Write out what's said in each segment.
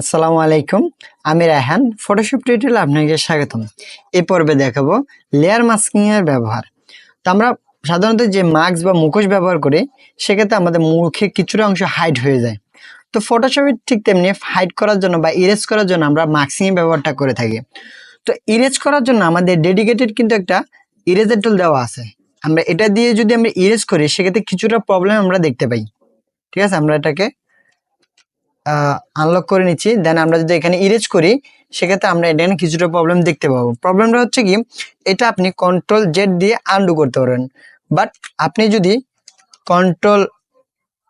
আসসালামু আলাইকুম, আমি রায়হান ফটোশপ টিউটোরিয়াল আপনাকে স্বাগতম। এই পর্বে দেখাবো লেয়ার মাস্কিং এর ব্যবহার। তো আমরা সাধারণত যে মাস্ক বা মুখোশ ব্যবহার করি, সেক্ষেত্রে আমাদের মুখে কিছুটা অংশ হাইড হয়ে যায়। তো ফটোশপে ঠিক তেমনি হাইড করার জন্য বা ইরেজ করার জন্য আমরা মাস্কিং এর ব্যবহারটা করে থাকি। তো ইরেজ করার জন্য আমাদের ডেডিকেটেড কিন্তু একটা ইরেজার টুল দেওয়া আছে। আমরা এটা দিয়ে যদি আমরা ইরেজ করি, সেক্ষেত্রে কিছুটা প্রবলেম আমরা দেখতে পাই। ঠিক আছে? আমরা এটাকে আনলক করে নিচ্ছি। দেন আমরা যদি এখানে ইরেজ করি, সেক্ষেত্রে আমরা এখানে কিছুটা প্রবলেম দেখতে পাবো। প্রবলেমটা হচ্ছে কি, এটা আপনি কন্ট্রোল জেড দিয়ে আন্ডু করতে পারেন। বাট আপনি যদি কন্ট্রোল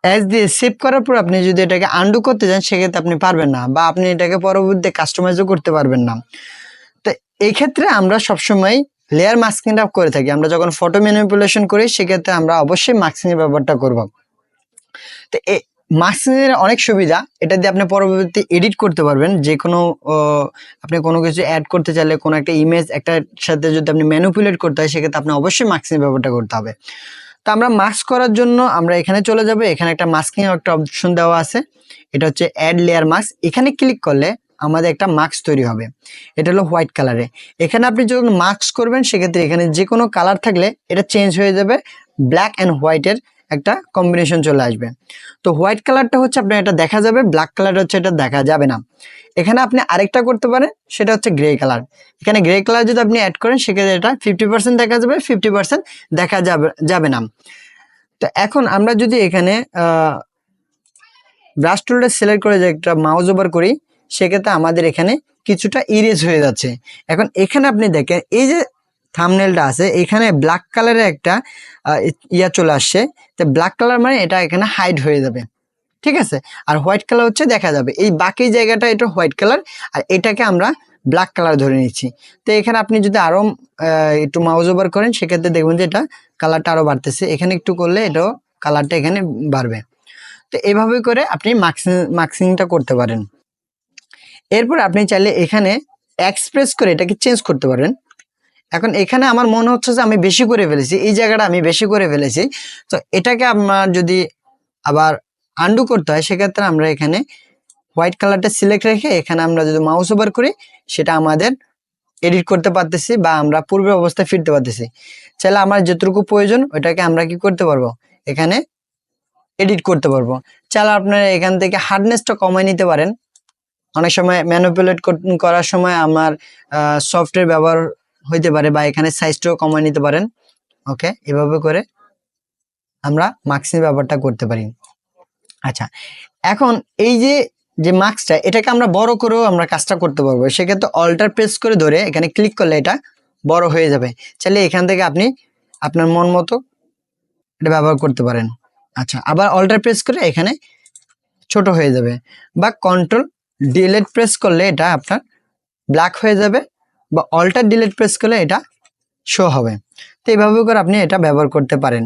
এস দিয়ে সেভ করার পর আপনি যদি এটাকে আন্ডু করতে চান, সেক্ষেত্রে আপনি পারবেন না বা আপনি এটাকে পরবর্তীতে কাস্টমাইজও করতে পারবেন না। তো এই ক্ষেত্রে আমরা সবসময় লেয়ার মাস্কিংটা করে থাকি। আমরা যখন ফটো ম্যানিপুলেশন করি, সেক্ষেত্রে আমরা অবশ্যই মাস্কিং এর ব্যাপারটা করব। তো এই মাস্কিং এর অনেক সুবিধা। এটা দিয়ে আপনি পরবর্তী এডিট করতে পারবেন। যে কোনো আপনি কোনো কিছু অ্যাড করতে চাইলে কোনো একটা ইমেজ একটা সাথে যদি আপনি ম্যানুপুলেট করতে হয়, সেক্ষেত্রে আপনি অবশ্যই মাস্কিং ব্যবহারটা করতে হবে। তো আমরা মাস্ক করার জন্য আমরা এখানে চলে যাব। এখানে একটা মাস্কিং একটা অপশন দেওয়া আছে। এটা হচ্ছে অ্যাড লেয়ার মাস্ক এখানে ক্লিক করলে আমাদের একটা মাস্ক তৈরি হবে। এটা হলো হোয়াইট কালারে এখানে আপনি যখন মাস্ক করবেন, সেক্ষেত্রে এখানে যে কোনো কালার থাকলে এটা চেঞ্জ হয়ে যাবে। ব্ল্যাক অ্যান্ড হোয়াইটের একটা কম্বিনেশন চলে আসবে। তো হোয়াইট কালারটা হচ্ছে আপনার এটা দেখা যাবে ব্ল্যাক কালার হচ্ছে এটা দেখা যাবে না। এখানে আপনি আরেকটা করতে পারেন, সেটা হচ্ছে গ্রে কালার এখানে গ্রে কালার যদি আপনি অ্যাড করেন, সেক্ষেত্রে এটা ফিফটি পার্সেন্ট দেখা যাবে ফিফটি পার্সেন্ট দেখা যাবে যাবে না। তো এখন আমরা যদি এখানে ব্রাশ টুলটা সিলেক্ট করে যে একটা মাউস ওভার করি, সেক্ষেত্রে আমাদের এখানে কিছুটা ইরেজ হয়ে যাচ্ছে। এখন এখানে আপনি দেখেন, এই যে থামনেলটা আছে। এখানে ব্ল্যাক কালারের একটা ইয়া চলে আসছে। তো ব্ল্যাক কালার মানে এটা এখানে হাইড হয়ে যাবে। ঠিক আছে? আর হোয়াইট কালার হচ্ছে দেখা যাবে। এই বাকি জায়গাটা এটা হোয়াইট কালার আর এটাকে আমরা ব্ল্যাক কালার ধরে নিচ্ছি। তো এখানে আপনি যদি আরও একটু মাউজ ওভার করেন, সেক্ষেত্রে দেখবেন যে এটা কালারটা আরও বাড়তেছে। এখানে একটু করলে এটাও কালারটা এখানে বাড়বে। তো এভাবে করে আপনি মাক্সিং মাক্সিংটা করতে পারেন। এরপর আপনি চাইলে এখানে এক্সপ্রেস করে এটাকে চেঞ্জ করতে পারেন। এখন এখানে আমার মনে হচ্ছে যে আমি বেশি করে ফেলেছি, এই জায়গাটা আমি বেশি করে ফেলেছি। তো এটাকে আমার যদি আবার আন্ডু করতে হয়, সেক্ষেত্রে আমরা এখানে হোয়াইট কালারটা সিলেক্ট রেখে এখানে আমরা যদি মাউস ওভার করি, সেটা আমাদের এডিট করতে পারতেছি বা আমরা পূর্বের অবস্থায় ফিরতে পারতেছি। চাইলে আমার যতটুকু প্রয়োজন, ওইটাকে আমরা কি করতে পারব? এখানে এডিট করতে পারব। চাইলে আপনারা এখান থেকে হার্ডনেসটা কমায় নিতে পারেন। অনেক সময় ম্যানুপুলেট করার সময় আমার সফটওয়্যার ব্যবহার হইতে পারে বা এখানে সাইজটাও কমায় নিতে পারেন। ওকে এভাবে করে আমরা মার্কসিং ব্যাপারটা করতে পারি। আচ্ছা এখন এই যে যে মার্কসটা এটাকে আমরা বড় করেও আমরা কাজটা করতে পারব। সেক্ষেত্রে অল্টার প্রেস করে ধরে এখানে ক্লিক করলে এটা বড় হয়ে যাবে। চাইলে এখান থেকে আপনি আপনার মন মতো এটা ব্যবহার করতে পারেন। আচ্ছা আবার অল্টার প্রেস করে এখানে ছোট হয়ে যাবে। বা কন্ট্রোল ডিলেট প্রেস করলে এটা আপনার ব্ল্যাক হয়ে যাবে। বা অল্টার ডিলেট প্রেস করলে এটা শো হবে। তো এইভাবে করে আপনি এটা ব্যবহার করতে পারেন।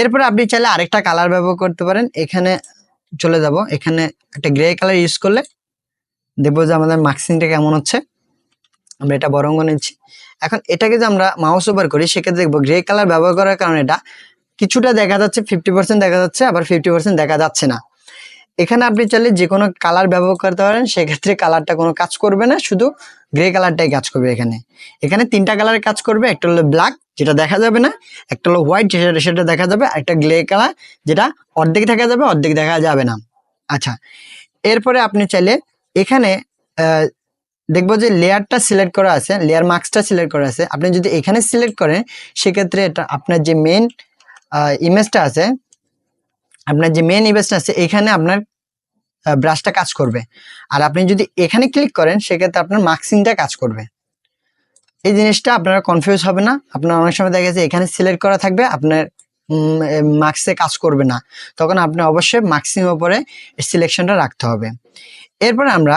এরপরে আপনি চাইলে আরেকটা কালার ব্যবহার করতে পারেন। এখানে চলে যাব। এখানে একটা গ্রে কালার ইউজ করলে দেখব যে আমাদের মার্কসিংটা কেমন হচ্ছে। আমরা এটা বরঙ্গ নিচ্ছি। এখন এটাকে যে আমরা মাউস ওভার করি, সেক্ষেত্রে দেখব গ্রে কালার ব্যবহার করার কারণে এটা কিছুটা দেখা যাচ্ছে ফিফটি দেখা যাচ্ছে, আবার ফিফটি দেখা যাচ্ছে না। এখানে আপনি চাইলে যে কোনো কালার ব্যবহার করতে পারেন, সেক্ষেত্রে কালারটা কোনো কাজ করবে না, শুধু গ্রে কালারটাই কাজ করবে এখানে। এখানে তিনটা কালারের কাজ করবে, একটা হলো ব্ল্যাক যেটা দেখা যাবে না, একটা হলো হোয়াইট যেটা সেটা দেখা যাবে একটা গ্রে কালার যেটা অর্ধেক দেখা যাবে, অর্ধেক দেখা যাবে না। আচ্ছা এরপরে আপনি চাইলে এখানে দেখব যে লেয়ারটা সিলেক্ট করা আছে, লেয়ার মার্কসটা সিলেক্ট করা আছে। আপনি যদি এখানে সিলেক্ট করেন, সেক্ষেত্রে এটা আপনার যে মেন ইমেজটা আছে আপনার যে মেন ইভেস্ট আছে, এখানে আপনার ব্রাশটা কাজ করবে। আর আপনি যদি এখানে ক্লিক করেন, সেক্ষেত্রে আপনার মার্কসিংটা কাজ করবে। এই জিনিসটা আপনারা কনফিউজ হবে না। আপনার অনেক সময় দেখা গেছে, এখানে সিলেক্ট করা থাকবে, আপনার মার্কসে কাজ করবে না। তখন আপনি অবশ্যই মার্কসিং উপরে সিলেকশনটা রাখতে হবে। এরপর আমরা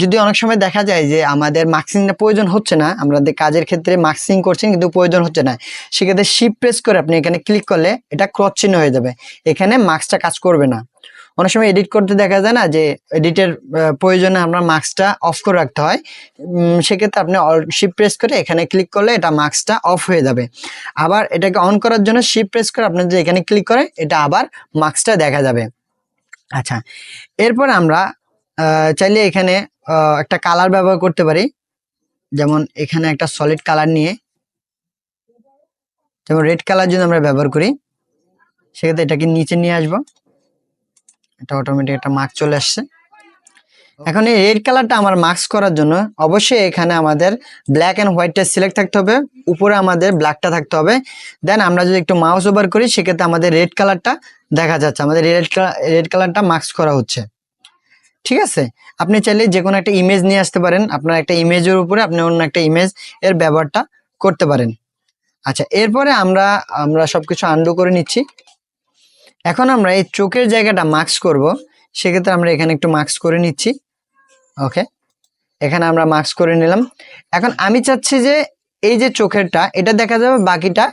যদি অনেক সময় দেখা যায় যে আমাদের মার্কসিংটা প্রয়োজন হচ্ছে না আমাদের কাজের ক্ষেত্রে মার্কসিং করছেন কিন্তু প্রয়োজন হচ্ছে না, সেক্ষেত্রে শিপ প্রেস করে আপনি এখানে ক্লিক করলে এটা ক্রস চিহ্ন হয়ে যাবে। এখানে মার্কসটা কাজ করবে না। অনেক সময় এডিট করতে দেখা যায় না যে এডিটের প্রয়োজনে আমরা মার্কসটা অফ করে রাখতে হয়। সেক্ষেত্রে আপনি শিপ প্রেস করে এখানে ক্লিক করলে এটা মার্কসটা অফ হয়ে যাবে। আবার এটাকে অন করার জন্য শিপ প্রেস করে আপনি যে এখানে ক্লিক করে, এটা আবার মার্কসটা দেখা যাবে। আচ্ছা এরপর আমরা চাইলে এখানে একটা কালার ব্যবহার করতে পারি। যেমন এখানে একটা সলিড কালার নিয়ে, যেমন রেড কালার যদি আমরা ব্যবহার করি। সেক্ষেত্রে এটাকে নিচে নিয়ে আসব। এটা অটোমেটিক একটা মার্ক চলে আসছে। এখন এই রেড কালারটা আমার মার্কস করার জন্য অবশ্যই এখানে আমাদের ব্ল্যাক অ্যান্ড হোয়াইটটা সিলেক্ট থাকতে হবে। উপরে আমাদের ব্ল্যাকটা থাকতে হবে। দেন আমরা যদি একটু মাউস ওভার করি, সেক্ষেত্রে আমাদের রেড কালারটা দেখা যাচ্ছে। আমাদের রেড রেড কালারটা মার্কস করা হচ্ছে। ঠিক আছে? আপনি চাইলে যে কোনো একটা ইমেজ নিয়ে আসতে পারেন। আপনার একটা ইমেজের উপরে আপনি অন্য একটা ইমেজ এর ব্যবহারটা করতে পারেন। আচ্ছা এরপরে আমরা আমরা সব কিছু আন্ডু করে নিচ্ছি। এখন আমরা এই চোখের জায়গাটা মাস্ক করব। সেক্ষেত্রে আমরা এখানে একটু মাস্ক করে নিচ্ছি। ওকে এখানে আমরা মাস্ক করে নিলাম। এখন আমি চাচ্ছি যে এই যে চোখেরটা, এটা দেখা যাবে বাকিটা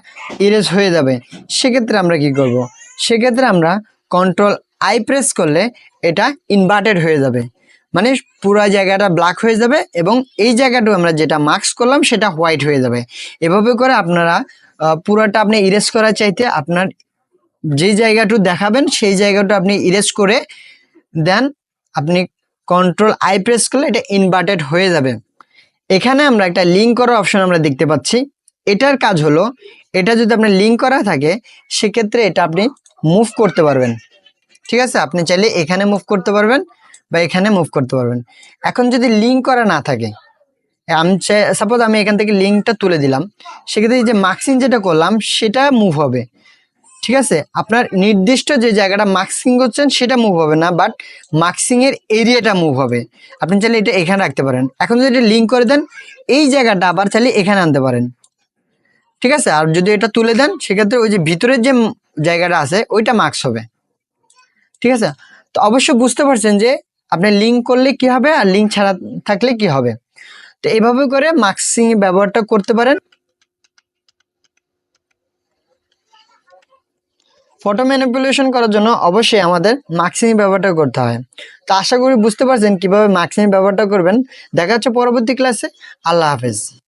ইরেজ হয়ে যাবে। সেক্ষেত্রে আমরা কি করব? সেক্ষেত্রে আমরা কন্ট্রোল আই প্রেস করলে এটা ইনভার্টেড হয়ে যাবে। মানে পুরো জায়গাটা ব্ল্যাক হয়ে যাবে এবং এই জায়গাটা আমরা যেটা মার্কস করলাম সেটা হোয়াইট হয়ে যাবে। এভাবে করে আপনারা পুরোটা আপনি ইরেজ করার চাইতে আপনার যে জায়গাটু দেখাবেন সেই জায়গাটা আপনি ইরেজ করে দেন, আপনি কন্ট্রোল আই প্রেস করলে এটা ইনভার্টেড হয়ে যাবে। এখানে আমরা একটা লিঙ্ক করার অপশন আমরা দেখতে পাচ্ছি। এটার কাজ হলো, এটা যদি আপনার লিঙ্ক করা থাকে, সেক্ষেত্রে এটা আপনি মুভ করতে পারবেন। ঠিক আছে? আপনি চাইলে এখানে মুভ করতে পারবেন বা এখানে মুভ করতে পারবেন। এখন যদি লিঙ্ক করা না থাকে, আমি সাপোজ আমি এখান থেকে লিঙ্কটা তুলে দিলাম, সেক্ষেত্রে যে মার্কসিং যেটা করলাম, সেটা মুভ হবে। ঠিক আছে? আপনার নির্দিষ্ট যে জায়গাটা মার্কসিং করছেন, সেটা মুভ হবে না বাট মার্কসিং এরিয়াটা মুভ হবে। আপনি চাইলে এটা এখানে রাখতে পারেন। এখন যদি এটা লিঙ্ক করে দেন, এই জায়গাটা আবার চাইলে এখানে আনতে পারেন। ঠিক আছে? আর যদি এটা তুলে দেন, সেক্ষেত্রে ওই যে ভিতরের যে জায়গাটা আছে, ওইটা মার্কস হবে। ঠিক আছে? তো অবশ্যই বুঝতে পারছেন যে আপনি লিঙ্ক করলে কি হবে আর লিঙ্ক ছাড়া থাকলে কি হবে। তো এইভাবে করে মার্কসিং ব্যবহারটা করতে পারেন। ফটো ম্যানিপুলেশন করার জন্য অবশ্যই আমাদের মার্কসিং ব্যবহারটা করতে হয়। তো আশা করি বুঝতে পারছেন কীভাবে মার্কসিং ব্যবহারটা করবেন। দেখা হচ্ছে পরবর্তী ক্লাসে আল্লাহ হাফেজ।